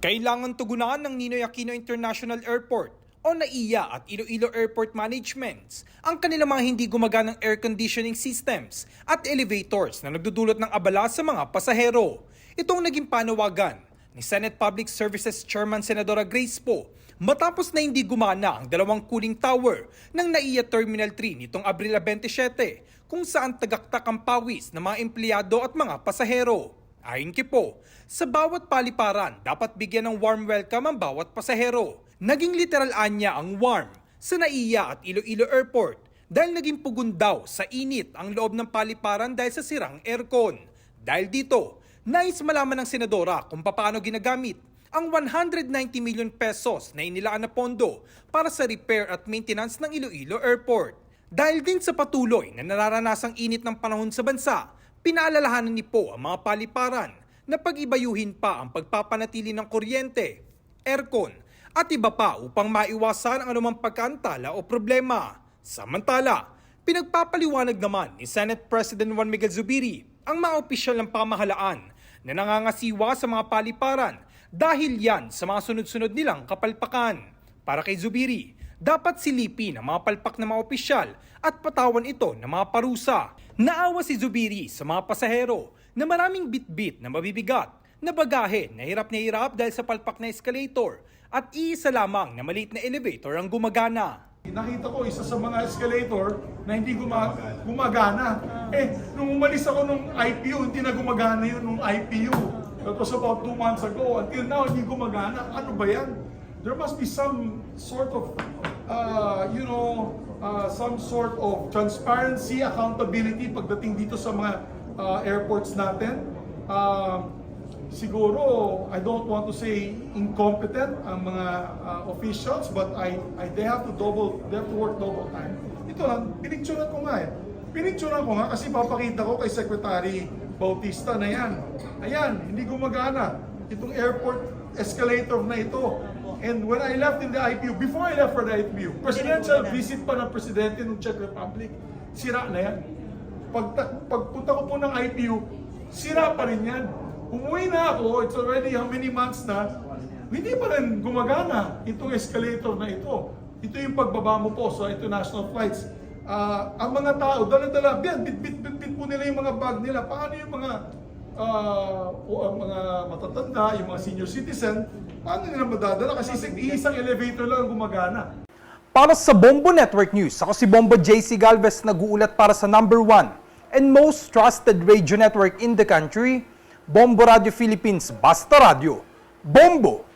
Kailangan tugunan ng Ninoy Aquino International Airport o NAIA at Iloilo Airport Managements ang kanilang mga hindi gumaganang air conditioning systems at elevators na nagdudulot ng abala sa mga pasahero. Itong naging panawagan ni Senate Public Services Chairman Senadora Grace Poe matapos na hindi gumana ang dalawang cooling tower ng NAIA Terminal 3 nitong Abril 27 kung saan tagaktak ang pawis ng mga empleyado at mga pasahero. Ayon kay Po, sa bawat paliparan dapat bigyan ng warm welcome ang bawat pasahero. Naging literal anya ang warm sa NAIA at Iloilo Airport dahil naging pugon daw sa init ang loob ng paliparan dahil sa sirang aircon. Dahil dito, nais malaman ng senadora kung paano ginagamit ang 190 million pesos na inilaan na pondo para sa repair at maintenance ng Iloilo Airport. Dahil din sa patuloy na nararanasang init ng panahon sa bansa, pinaalalahanan ni Po ang mga paliparan na pag-ibayuhin pa ang pagpapanatili ng kuryente, aircon, at iba pa upang maiwasan ang anumang pagkantala o problema. Samantala, pinagpapaliwanag naman ni Senate President Juan Miguel Zubiri ang mga opisyal ng pamahalaan na nangangasiwa sa mga paliparan dahil yan sa mga sunod-sunod nilang kapalpakan. Para kay Zubiri, dapat silipin ang mga palpak ng mga opisyal at patawan ito ng mga parusa. Naawa si Zubiri sa mga pasahero na maraming bit-bit na mabibigat na bagahe na hirap na hirap dahil sa palpak na escalator at iisa lamang na maliit na elevator ang gumagana. Nakita ko isa sa mga escalator na hindi guma- gumagana. Eh, nung umalis ako nung IPU, hindi na gumagana yun nung IPU. That was about two months ago. Until now, hindi gumagana. Ano ba yan? There must be some sort of, uh, you know, uh, some sort of transparency, accountability pagdating dito sa mga uh, airports natin. Uh, siguro I don't want to say incompetent ang mga uh, officials but I, I they have to double they have to work double time. Ito lang, pinicturean ko nga eh. Pinicturean ko nga kasi papakita ko kay Secretary Bautista na yan. Ayan, hindi gumagana. Itong airport escalator na ito. And when I left in the IPU, before I left for the IPU, presidential visit pa ng presidente ng Czech Republic, sira na yan. Pag, pagpunta ko po ng IPU, sira pa rin yan. Umuwi na ako, it's already how many months na, hindi pa rin gumagana itong escalator na ito. Ito yung pagbaba mo po sa international flights. Ah, ang mga tao, dala-dala, bit, bit, bit, bit, bit po nila yung mga bag nila. Paano yung mga ah, o ang mga matatanda, yung mga senior citizen, paano nila madadala? Kasi isang, elevator lang ang gumagana. Para sa Bombo Network News, ako si Bombo JC Galvez nag-uulat para sa number one and most trusted radio network in the country, Bombo Radio Philippines Basta Radio. Bombo!